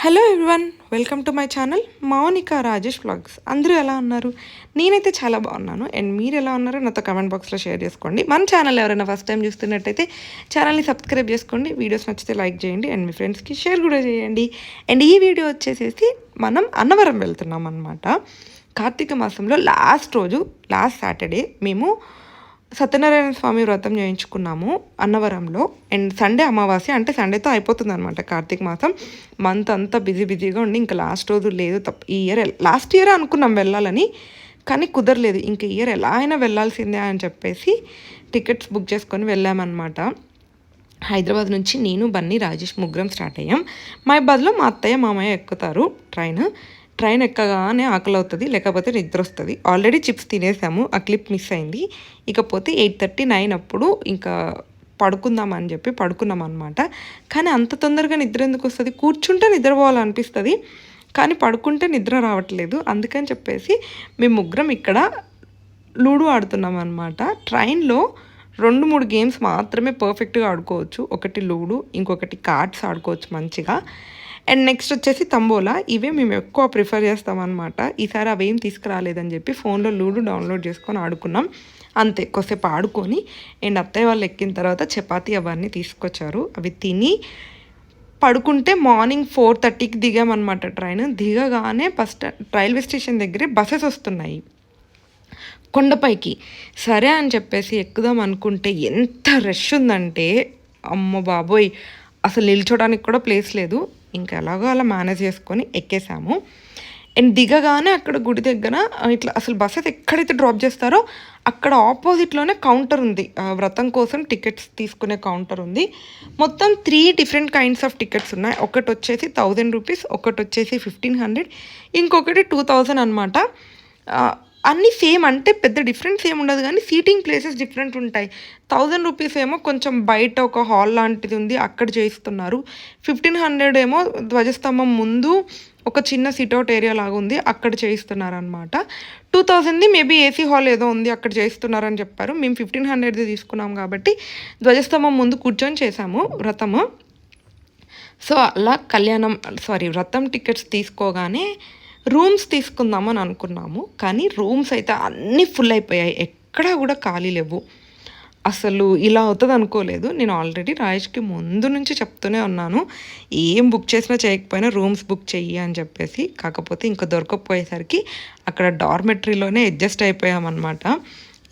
Hello everyone welcome to my channel Mounika Rajesh vlogs అందరూ ఎలా ఉన్నారు? నేనైతే చాలా బాగున్నాను. అండ్ మీరు ఎలా ఉన్నారో నాతో కమెంట్ బాక్స్లో షేర్ చేసుకోండి. మన ఛానల్ ఎవరైనా ఫస్ట్ టైం చూస్తున్నట్టయితే ఛానల్ని సబ్స్క్రైబ్ చేసుకోండి. వీడియోస్ నచ్చితే లైక్ చేయండి. అండ్ మీ ఫ్రెండ్స్కి షేర్ కూడా చేయండి. అండ్ ఈ వీడియో వచ్చేసేసి మనం అన్నవరం వెళ్తున్నాం అనమాట కార్తీక మాసంలో లాస్ట్ రోజు లాస్ట్ సాటర్డే మేము సత్యనారాయణ స్వామి వ్రతం చేయించుకున్నాము అన్నవరంలో. అండ్ సండే అమావాస్య అంటే సండేతో అయిపోతుంది అనమాట కార్తీక మాసం. మంత్ అంతా బిజీ బిజీగా ఉండి ఇంకా లాస్ట్ రోజు లేదు తప్ప ఈ ఇయర్ లాస్ట్ ఇయర్ అనుకున్నాం వెళ్ళాలని. కానీ కుదరలేదు. ఇంక ఇయర్ ఎలా అయినా వెళ్ళాల్సిందే అని చెప్పేసి టికెట్స్ బుక్ చేసుకొని వెళ్ళామన్నమాట. హైదరాబాద్ నుంచి నేను బన్నీ రాజేష్ ముగ్గురం స్టార్ట్ అయ్యాం. మా బదులు మా అత్తయ్య మామయ్య ఎక్కుతారు ట్రైన్. ట్రైన్ ఎక్కగానే ఆకలి అవుతుంది లేకపోతే నిద్ర వస్తుంది ఆల్రెడీ చిప్స్ తినేసాము ఆ క్లిప్ మిస్ అయింది. ఇకపోతే ఎయిట్ థర్టీ నైన్ అప్పుడు ఇంకా పడుకుందామని చెప్పి పడుకున్నాం అనమాట కానీ అంత తొందరగా నిద్ర ఎందుకు వస్తుంది? కూర్చుంటే నిద్రపోవాలనిపిస్తుంది కానీ పడుకుంటే నిద్ర రావట్లేదు. అందుకని చెప్పేసి మేము ముగ్గురం ఇక్కడ లూడో ఆడుతున్నాం అనమాట ట్రైన్లో రెండు మూడు గేమ్స్ మాత్రమే పర్ఫెక్ట్గా ఆడుకోవచ్చు. ఒకటి లూడు ఇంకొకటి కార్డ్స్ ఆడుకోవచ్చు మంచిగా. అండ్ నెక్స్ట్ వచ్చేసి తంబోలా. ఇవే మేము ఎక్కువ ప్రిఫర్ చేస్తామన్నమాట. ఈసారి అవేం తీసుకురాలేదని చెప్పి ఫోన్లో లూడు డౌన్లోడ్ చేసుకొని ఆడుకున్నాం. అంతే కొద్దిసేపు ఆడుకొని. అండ్ అత్తయ్య వాళ్ళు ఎక్కిన తర్వాత చపాతీ అవన్నీ తీసుకొచ్చారు. అవి తిని పడుకుంటే మార్నింగ్ ఫోర్ థర్టీకి దిగామన్నమాట ట్రైన్ దిగగానే ఫస్ట్ రైల్వే స్టేషన్ దగ్గరే బస్సెస్ వస్తున్నాయి. కొండపైకి. సరే అని చెప్పేసి ఎక్కుదాం అనుకుంటే ఎంత రష్ ఉందంటే అమ్మ బాబోయ్! అసలు నిల్చోడానికి కూడా ప్లేస్ లేదు. ఇంకా ఎలాగో అలా మేనేజ్ చేసుకొని ఎక్కేసాము. అండ్ దిగగానే అక్కడ గుడి దగ్గర ఇట్లా అసలు బస్సెస్ ఎక్కడైతే డ్రాప్ చేస్తారో అక్కడ ఆపోజిట్లోనే కౌంటర్ ఉంది. వ్రతం కోసం టికెట్స్ తీసుకునే కౌంటర్ ఉంది. మొత్తం three different kinds of tickets ఉన్నాయి. ఒకటి వచ్చేసి థౌజండ్ రూపీస్ ఒకటి వచ్చేసి ఫిఫ్టీన్ హండ్రెడ్ ఇంకొకటి టూ థౌజండ్ అనమాట అన్నీ సేమ్ అంటే పెద్ద డిఫరెన్స్ ఏమి ఉండదు కానీ సీటింగ్ ప్లేసెస్ డిఫరెంట్ ఉంటాయి. థౌజండ్ రూపీస్ ఏమో కొంచెం బయట ఒక హాల్ లాంటిది ఉంది అక్కడ చేయిస్తున్నారు. ఫిఫ్టీన్ హండ్రెడ్ ఏమో ధ్వజస్తంభం ముందు ఒక చిన్న సిట్అవుట్ ఏరియా లాగా ఉంది అక్కడ చేయిస్తున్నారు అనమాట టూ థౌజండ్ది మేబీ ఏసీ హాల్ ఏదో ఉంది అక్కడ చేయిస్తున్నారని చెప్పారు. మేము ఫిఫ్టీన్ హండ్రెడ్ది తీసుకున్నాం కాబట్టి ధ్వజస్తంభం ముందు కూర్చొని చేసాము వ్రతము. సో అలా కళ్యాణం సారీ వ్రతం టికెట్స్ తీసుకోగానే రూమ్స్ తీసుకుందామని అనుకున్నాము కానీ రూమ్స్ అయితే అన్నీ ఫుల్ అయిపోయాయి. ఎక్కడా కూడా ఖాళీ లేవు. అసలు ఇలా అవుతుంది అనుకోలేదు. నేను ఆల్రెడీ రాయేష్కి ముందు నుంచి చెప్తూనే ఉన్నాను. ఏం బుక్ చేసినా చేయకపోయినా రూమ్స్ బుక్ చెయ్యి అని చెప్పేసి. కాకపోతే ఇంకా దొరకకపోయేసరికి అక్కడ డార్మెటరీలోనే అడ్జస్ట్ అయిపోయామన్నమాట.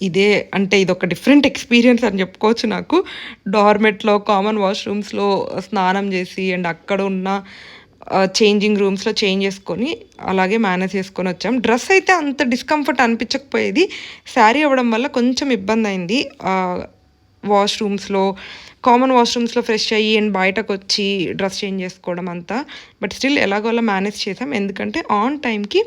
ఇదే అంటే ఇది ఒక డిఫరెంట్ ఎక్స్పీరియన్స్ అని చెప్పుకోవచ్చు నాకు. డార్మెట్లో కామన్ వాష్రూమ్స్లో స్నానం చేసి అండ్ అక్కడ ఉన్న చేంజింగ్ రూమ్స్లో చేంజ్ చేసుకొని అలాగే మేనేజ్ చేసుకొని వచ్చాం. డ్రెస్ అయితే అంత డిస్కంఫర్ట్ అనిపించకపోయేది. శారీ అవ్వడం వల్ల కొంచెం ఇబ్బంది అయింది. వాష్రూమ్స్లో కామన్ వాష్రూమ్స్లో ఫ్రెష్ అయ్యి అండ్ బయటకు వచ్చి డ్రెస్ చేంజ్ చేసుకోవడం అంతా. బట్ స్టిల్ ఎలాగోలా మేనేజ్ చేసాం. ఎందుకంటే ఆన్ టైంకి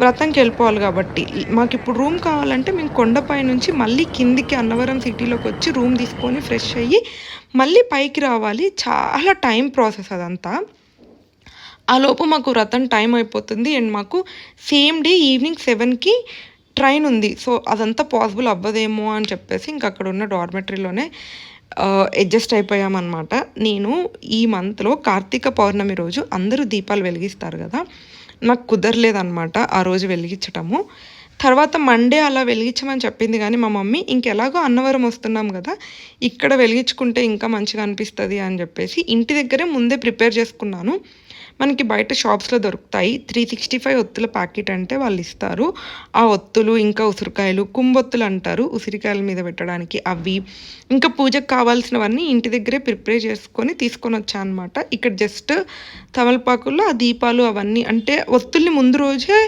వ్రతంకి వెళ్ళిపోవాలి కాబట్టి. మాకు ఇప్పుడు రూమ్ కావాలంటే మేము కొండపై నుంచి మళ్ళీ కిందికి అన్నవరం సిటీలోకి వచ్చి రూమ్ తీసుకొని ఫ్రెష్ అయ్యి మళ్ళీ పైకి రావాలి. చాలా టైం ప్రాసెస్ అదంతా. ఆ లోపు మాకు రతన్ టైం అయిపోతుంది అండ్ మాకు సేమ్ డే ఈవినింగ్ సెవెన్కి ట్రైన్ ఉంది. సో అదంతా పాసిబుల్ అవ్వదేమో అని చెప్పేసి ఇంక అక్కడ ఉన్న డార్మెటరీలోనే అడ్జస్ట్ అయిపోయామన్నమాట. నేను ఈ మంత్లో కార్తీక పౌర్ణమి రోజు అందరూ దీపాలు వెలిగిస్తారు కదా నాకు కుదరలేదన్నమాట ఆ రోజు వెలిగించటము. తర్వాత మండే అలా వెలిగించమని చెప్పింది కానీ మా మమ్మీ ఇంకెలాగో అన్నవరం వస్తున్నాం కదా ఇక్కడ వెలిగించుకుంటే ఇంకా మంచిగా అనిపిస్తుంది అని చెప్పేసి ఇంటి దగ్గరే ముందే ప్రిపేర్ చేసుకున్నాను. మనకి బయట షాప్స్లో దొరుకుతాయి. త్రీ సిక్స్టీ ఫైవ్ ఒత్తుల ప్యాకెట్ అంటే వాళ్ళు ఇస్తారు. ఆ ఒత్తులు ఇంకా ఉసిరికాయలు కుంబొత్తులు అంటారు ఉసిరికాయల మీద పెట్టడానికి అవి. ఇంకా పూజకు కావాల్సినవన్నీ ఇంటి దగ్గరే ప్రిపేర్ చేసుకొని తీసుకొని వచ్చా అనమాట ఇక్కడ జస్ట్ తమలపాకుల్లో ఆ దీపాలు అవన్నీ అంటే ఒత్తుల్ని ముందు రోజే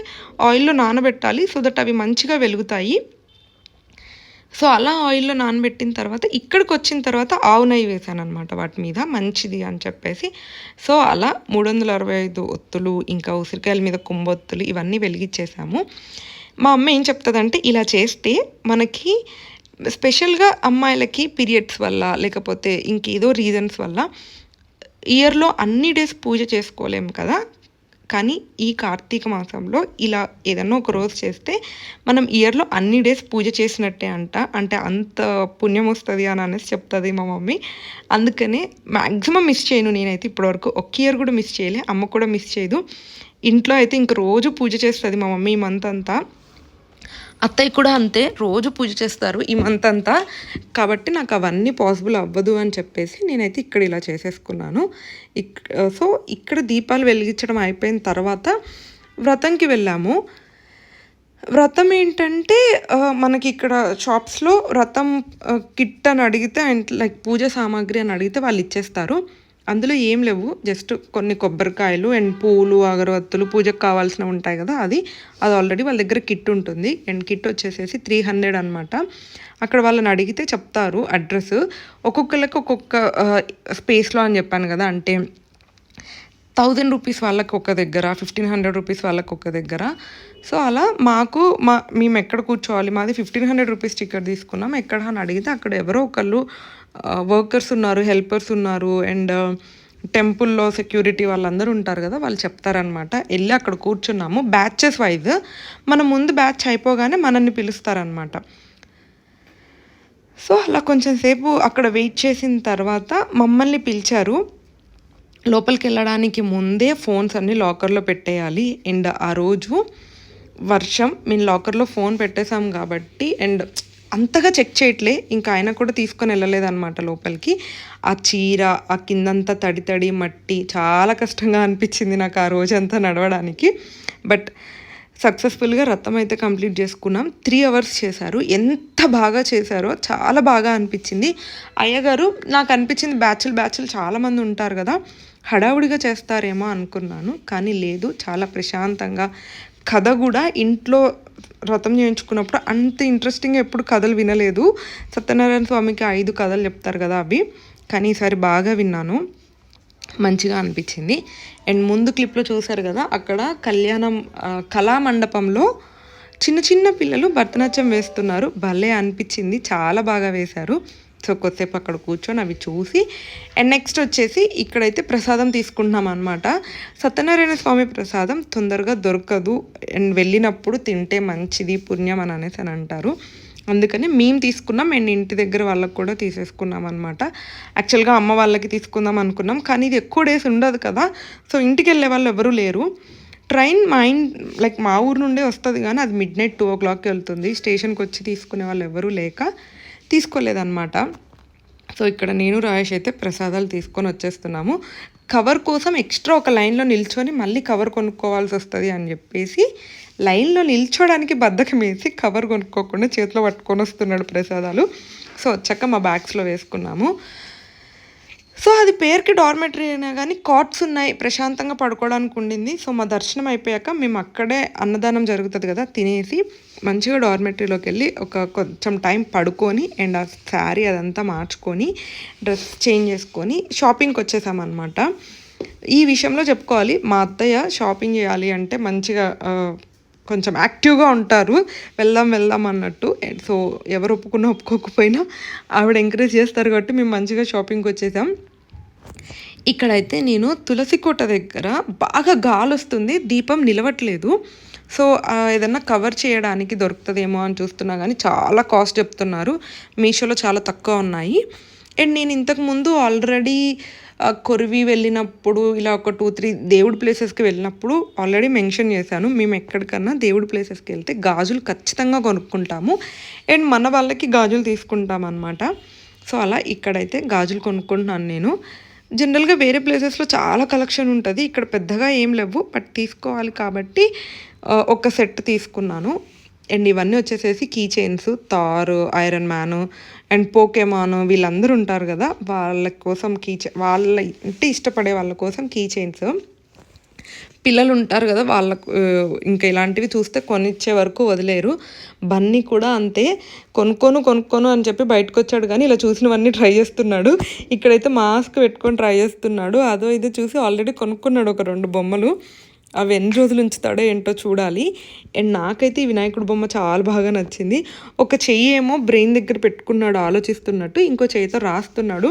ఆయిల్లో నానబెట్టాలి సో దట్ అవి మంచిగా వెలుగుతాయి. సో అలా ఆయిల్లో నానబెట్టిన తర్వాత ఇక్కడికి వచ్చిన తర్వాత ఆవు నెయ్యి వేసాను అనమాట వాటి మీద మంచిది అని చెప్పేసి. సో అలా మూడు వందల అరవై ఐదు ఒత్తులు ఇంకా ఉసిరికాయల మీద కుంబొత్తులు ఇవన్నీ వెలిగించేసాము మా అమ్మ ఏం చెప్తుందంటే ఇలా చేస్తే మనకి స్పెషల్గా అమ్మాయిలకి పీరియడ్స్ వల్ల లేకపోతే ఇంకేదో రీజన్స్ వల్ల ఇయర్లో అన్ని డేస్ పూజ చేసుకోలేము కదా కానీ ఈ కార్తీక మాసంలో ఇలా ఏదన్నా ఒక రోజు చేస్తే మనం ఇయర్లో అన్ని డేస్ పూజ చేసినట్టే అంట. అంటే అంత పుణ్యం వస్తుంది అని అనేసి చెప్తుంది మా మమ్మీ. అందుకనే మ్యాక్సిమం మిస్ చేయను నేనైతే ఇప్పటివరకు. ఒక్క ఇయర్ కూడా మిస్ చేయలే అమ్మ కూడా మిస్ చేయదు. ఇంట్లో అయితే ఇంక రోజు పూజ చేస్తుంది మా మమ్మీ ఈ మంత్ అంతా. అత్తయ్య కూడా అంతే రోజు పూజ చేస్తారు ఈ మంత్ అంతా. కాబట్టి నాకు అవన్నీ పాసిబుల్ అవ్వదు అని చెప్పేసి నేనైతే ఇక్కడ ఇలా చేసేసుకున్నాను. ఇక్ సో ఇక్కడ దీపాలు వెలిగించడం అయిపోయిన తర్వాత వ్రతంకి వెళ్ళాము. వ్రతం ఏంటంటే మనకి ఇక్కడ షాప్స్లో వ్రతం కిట్ అని అడిగితే అండ్ లైక్ పూజ సామాగ్రి అని అడిగితే వాళ్ళు ఇచ్చేస్తారు. అందులో ఏం లేవు. జస్ట్ కొన్ని కొబ్బరికాయలు అండ్ పూలు అగరవత్తులు పూజకు కావాల్సినవి ఉంటాయి కదా అది అది ఆల్రెడీ వాళ్ళ దగ్గర కిట్ ఉంటుంది. అండ్ కిట్ వచ్చేసేసి త్రీ హండ్రెడ్ అనమాట అక్కడ వాళ్ళని అడిగితే చెప్తారు అడ్రస్. ఒక్కొక్కరికి ఒక్కొక్క స్పేస్లో అని చెప్పాను కదా అంటే థౌజండ్ రూపీస్ వాళ్ళకి ఒక దగ్గర ఫిఫ్టీన్ హండ్రెడ్ రూపీస్ వాళ్ళకి ఒక దగ్గర. సో అలా మాకు మా మేము ఎక్కడ కూర్చోవాలి మాది ఫిఫ్టీన్ హండ్రెడ్ రూపీస్ టికెట్ తీసుకున్నాం. ఎక్కడ అని అడిగితే అక్కడ ఎవరో ఒకళ్ళు వర్కర్స్ ఉన్నారు హెల్పర్స్ ఉన్నారు అండ్ టెంపుల్లో సెక్యూరిటీ వాళ్ళందరూ ఉంటారు కదా వాళ్ళు చెప్తారనమాట వెళ్ళి అక్కడ కూర్చున్నాము. బ్యాచెస్ వైజ్ మన ముందు బ్యాచ్ అయిపోగానే మనల్ని పిలుస్తారనమాట సో అలా కొంచెం సేపు అక్కడ వెయిట్ చేసిన తర్వాత మమ్మల్ని పిలిచారు. లోపలికి వెళ్ళడానికి ముందే ఫోన్స్ అన్ని లాకర్లో పెట్టేయాలి. అండ్ ఆ రోజు వర్షం మేము లాకర్లో ఫోన్ పెట్టేశాం కాబట్టి అండ్ అంతగా చెక్ చేయట్లే. ఇంకా ఆయన కూడా తీసుకొని వెళ్ళలేదన్నమాట లోపలికి. ఆ చీర ఆ కిందంతా తడి తడి మట్టి చాలా కష్టంగా అనిపించింది నాకు ఆ రోజంతా నడవడానికి. బట్ సక్సెస్ఫుల్గా రథం అయితే కంప్లీట్ చేసుకున్నాం. త్రీ అవర్స్ చేశారు. ఎంత బాగా చేశారో చాలా బాగా అనిపించింది. అయ్యగారు నాకు అనిపించింది బ్యాచ్లు బ్యాచ్లు చాలామంది ఉంటారు కదా. హడావుడిగా చేస్తారేమో అనుకున్నాను. కానీ లేదు చాలా ప్రశాంతంగా కథ కూడా ఇంట్లో వ్రతం చేయించుకున్నప్పుడు అంత ఇంట్రెస్టింగ్గా ఎప్పుడు కథలు వినలేదు. సత్యనారాయణ స్వామికి ఐదు కథలు చెప్తారు కదా అవి. కానీ ఈసారి బాగా విన్నాను. మంచిగా అనిపించింది. అండ్ ముందు క్లిప్లో చూశారు కదా అక్కడ కళ్యాణం కళామండపంలో చిన్న చిన్న పిల్లలు భరతనాట్యం వేస్తున్నారు. భలే అనిపించింది. చాలా బాగా వేశారు. సో కొద్దిసేపు అక్కడ కూర్చొని అవి చూసి అండ్ నెక్స్ట్ వచ్చేసి ఇక్కడైతే ప్రసాదం తీసుకుంటున్నాం అనమాట సత్యనారాయణ స్వామి ప్రసాదం తొందరగా దొరకదు అండ్ వెళ్ళినప్పుడు తింటే మంచిది పుణ్యం అని అనేసి అని అంటారు. అందుకని మేము తీసుకున్నాం అండ్ ఇంటి దగ్గర వాళ్ళకి కూడా తీసేసుకున్నాం అనమాట యాక్చువల్గా అమ్మ వాళ్ళకి తీసుకుందాం అనుకున్నాం కానీ ఇది ఎక్కువ డేస్ ఉండదు కదా సో ఇంటికి వెళ్ళే వాళ్ళు ఎవరూ లేరు. ట్రైన్ మా ఇన్ లైక్ మా ఊరు నుండే వస్తుంది కానీ అది మిడ్ నైట్ టూ ఓ క్లాక్కి వెళ్తుంది స్టేషన్కి వచ్చి తీసుకునే వాళ్ళు ఎవరూ లేక తీసుకోలేదన్నమాట. సో ఇక్కడ నేను రాయేష్ అయితే ప్రసాదాలు తీసుకొని వచ్చేస్తున్నాము. కవర్ కోసం ఎక్స్ట్రా ఒక లైన్లో నిల్చొని మళ్ళీ కవర్ కొనుక్కోవాల్సి వస్తుంది అని చెప్పేసి లైన్లో నిల్చోడానికి బద్దకం వేసి కవర్ కొనుక్కోకుండా చేతిలో పట్టుకొని వస్తున్నాడు ప్రసాదాలు. సో వచ్చాక మా బ్యాగ్స్లో వేసుకున్నాము. సో అది పేరుకి డార్మెటరీ అయినా కానీ కాట్స్ ఉన్నాయి ప్రశాంతంగా పడుకోవడానికి ఉండింది. సో మా దర్శనం అయిపోయాక మేము అక్కడే అన్నదానం జరుగుతుంది కదా తినేసి మంచిగా డార్మెటరీలోకి వెళ్ళి ఒక కొంచెం టైం పడుకొని అండ్ ఆ శారీ అదంతా మార్చుకొని డ్రెస్ చేంజ్ చేసుకొని షాపింగ్కి వచ్చేసామన్నమాట. ఈ విషయంలో చెప్పుకోవాలి మా అత్తయ్య షాపింగ్ చేయాలి అంటే మంచిగా కొంచెం యాక్టివ్గా ఉంటారు. వెళ్దాం వెళ్దాం అన్నట్టు. సో ఎవరు ఒప్పుకున్నా ఒప్పుకోకపోయినా ఆవిడ ఎంకరేజ్ చేస్తారు కాబట్టి మేము మంచిగా షాపింగ్కి వచ్చేసాం. ఇక్కడైతే నేను తులసి కోట దగ్గర బాగా గాలి వస్తుంది దీపం నిలవట్లేదు. సో ఏదన్నా కవర్ చేయడానికి దొరుకుతుందేమో అని చూస్తున్నా కానీ చాలా కాస్ట్ చెప్తున్నారు. మీషోలో చాలా తక్కువ ఉన్నాయి. అండ్ నేను ఇంతకుముందు ఆల్రెడీ కొరివి వెళ్ళినప్పుడు ఇలా ఒక టూ త్రీ దేవుడి ప్లేసెస్కి వెళ్ళినప్పుడు ఆల్రెడీ మెన్షన్ చేశాను. మేము ఎక్కడికన్నా దేవుడి ప్లేసెస్కి వెళ్తే గాజులు ఖచ్చితంగా కొనుక్కుంటాము. అండ్ మన వాళ్ళకి గాజులు తీసుకుంటాం అనమాట సో అలా ఇక్కడైతే గాజులు కొనుక్కుంటున్నాను నేను. జనరల్గా వేరే ప్లేసెస్లో చాలా కలెక్షన్ ఉంటుంది. ఇక్కడ పెద్దగా ఏం లేవు. బట్ తీసుకోవాలి కాబట్టి ఒక సెట్ తీసుకున్నాను. అండ్ ఇవన్నీ వచ్చేసేసి key chains tar Iron Man and Pokemon వీళ్ళందరూ ఉంటారు కదా వాళ్ళ కోసం కీ వాళ్ళ అంటే ఇష్టపడే వాళ్ళ కోసం కీ చైన్స్. పిల్లలు ఉంటారు కదా వాళ్ళకు ఇంకా ఇలాంటివి చూస్తే కొనిచ్చే వరకు వదిలేరు. బన్నీ కూడా అంతే కొనుక్కోను కొనుక్కోను అని చెప్పి బయటకు వచ్చాడు కానీ ఇలా చూసినవన్నీ ట్రై చేస్తున్నాడు. ఇక్కడైతే మాస్క్ పెట్టుకొని ట్రై చేస్తున్నాడు. అదో ఇది చూసి ఆల్రెడీ కొనుక్కున్నాడు ఒక రెండు బొమ్మలు. అవి ఎన్ని రోజులు ఉంచుతాడో ఏంటో చూడాలి. అండ్ నాకైతే ఈ వినాయకుడి బొమ్మ చాలా బాగా నచ్చింది. ఒక చెయ్యి ఏమో బ్రెయిన్ దగ్గర పెట్టుకున్నాడు ఆలోచిస్తున్నట్టు ఇంకో చేయితో రాస్తున్నాడు.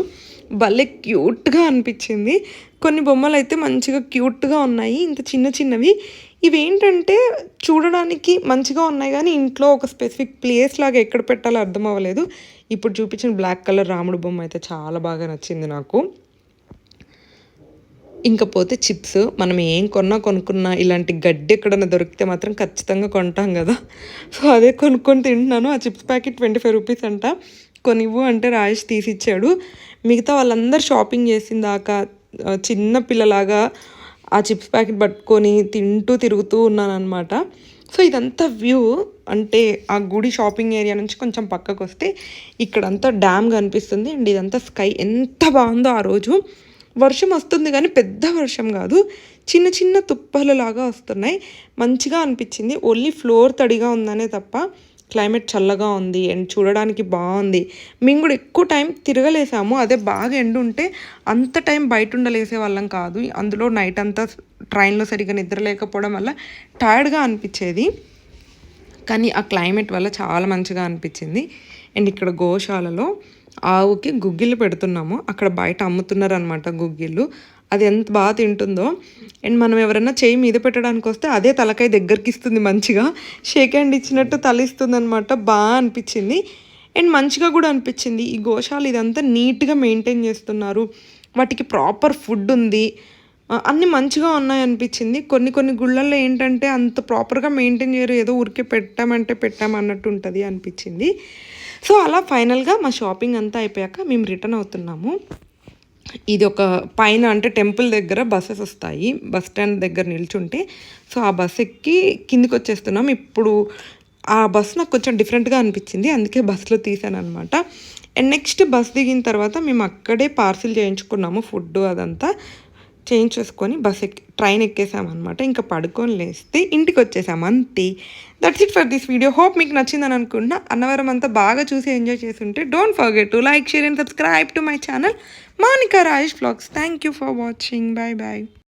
భలే క్యూట్గా అనిపించింది. కొన్ని బొమ్మలు అయితే మంచిగా క్యూట్గా ఉన్నాయి. ఇంత చిన్న చిన్నవి. ఇవేంటంటే చూడడానికి మంచిగా ఉన్నాయి కానీ ఇంట్లో ఒక స్పెసిఫిక్ ప్లేస్ లాగా ఎక్కడ పెట్టాలో అర్థం అవ్వలేదు. ఇప్పుడు చూపించిన బ్లాక్ కలర్ రాముడు బొమ్మ అయితే చాలా బాగా నచ్చింది నాకు. ఇంకపోతే చిప్స్. మనం ఏం కొన్నా కొనుక్కున్నా ఇలాంటి గడ్డి ఎక్కడైనా దొరికితే మాత్రం ఖచ్చితంగా కొంటాం కదా. సో అదే కొనుక్కొని తింటున్నాను. ఆ chips packet twenty five rupees అంట. కొనివ్వు అంటే రాజేష్ తీసిచ్చాడు. మిగతా వాళ్ళందరూ షాపింగ్ చేసిన దాకా చిన్న పిల్లలాగా ఆ చిప్స్ ప్యాకెట్ పట్టుకొని తింటూ తిరుగుతూ ఉన్నాను అనమాట సో ఇదంతా వ్యూ. అంటే ఆ గుడి షాపింగ్ ఏరియా నుంచి కొంచెం పక్కకు వస్తే ఇక్కడంతా డ్యామ్ కనిపిస్తుంది. అండ్ ఇదంతా స్కై ఎంత బాగుందో ఆ రోజు. వర్షం వస్తుంది కానీ పెద్ద వర్షం కాదు. చిన్న చిన్న తుప్పలు లాగా వస్తున్నాయి. మంచిగా అనిపించింది. ఓన్లీ ఫ్లోర్ తడిగా ఉందనే తప్ప క్లైమేట్ చల్లగా ఉంది అండ్ చూడడానికి బాగుంది. మేము కూడా ఎక్కువ టైం తిరగలేసాము. అదే బాగా ఎండు ఉంటే అంత టైం బయట ఉండలేసే వాళ్ళం కాదు. అందులో నైట్ అంతా ట్రైన్లో సరిగ్గా నిద్ర లేకపోవడం వల్ల టైర్డ్గా అనిపించేది. కానీ ఆ క్లైమేట్ వల్ల చాలా మంచిగా అనిపించింది. అండ్ ఇక్కడ గోశాలలో ఆవుకి గుగ్గిళ్ళు పెడుతున్నాము. అక్కడ బయట అమ్ముతున్నారు అనమాట గుగ్గిళ్ళు. అది ఎంత బాగా తింటుందో. అండ్ మనం ఎవరైనా చేయి మీద పెట్టడానికి వస్తే అదే తలకాయ దగ్గరికి ఇస్తుంది మంచిగా. షేక్ హ్యాండ్ ఇచ్చినట్టు తల ఇస్తుంది అనమాట బాగా అనిపించింది. అండ్ మంచిగా కూడా అనిపించింది. ఈ గోశాల ఇదంతా నీట్గా మెయింటైన్ చేస్తున్నారు. వాటికి ప్రాపర్ ఫుడ్ ఉంది. అన్నీ మంచిగా ఉన్నాయి అనిపించింది కొన్ని కొన్ని గుళ్ళల్లో ఏంటంటే అంత ప్రాపర్గా మెయింటైన్ చేయరు. ఏదో ఊరికే పెట్టామంటే పెట్టామన్నట్టు ఉంటుంది అనిపించింది. సో అలా ఫైనల్గా మా షాపింగ్ అంతా అయిపోయాక మేము రిటర్న్ అవుతున్నాము. ఇది ఒక పైన అంటే టెంపుల్ దగ్గర బస్సెస్ వస్తాయి. బస్ స్టాండ్ దగ్గర నిల్చుంటే. సో ఆ బస్ ఎక్కి కిందికి వచ్చేస్తున్నాం ఇప్పుడు ఆ బస్ నాకు కొంచెం డిఫరెంట్గా అనిపించింది. అందుకే బస్సులో తీసాను అనమాట అండ్ నెక్స్ట్ బస్ దిగిన తర్వాత మేము అక్కడే పార్సిల్ చేయించుకున్నాము. ఫుడ్ అదంతా. చేంజ్ చేసుకొని బస్ ఎక్కి ట్రైన్ ఎక్కేసామన్నమాట ఇంకా పడుకొని లేస్తే ఇంటికి వచ్చేసాము అంతే. That's it for this video hope మీకు నచ్చిందని అనుకుంటున్నా. అన్నవరం అంతా బాగా చూసి ఎంజాయ్ చేసి ఉంటే don't forget to like share and subscribe to my channel Manika Rajesh vlogs thank you for watching bye bye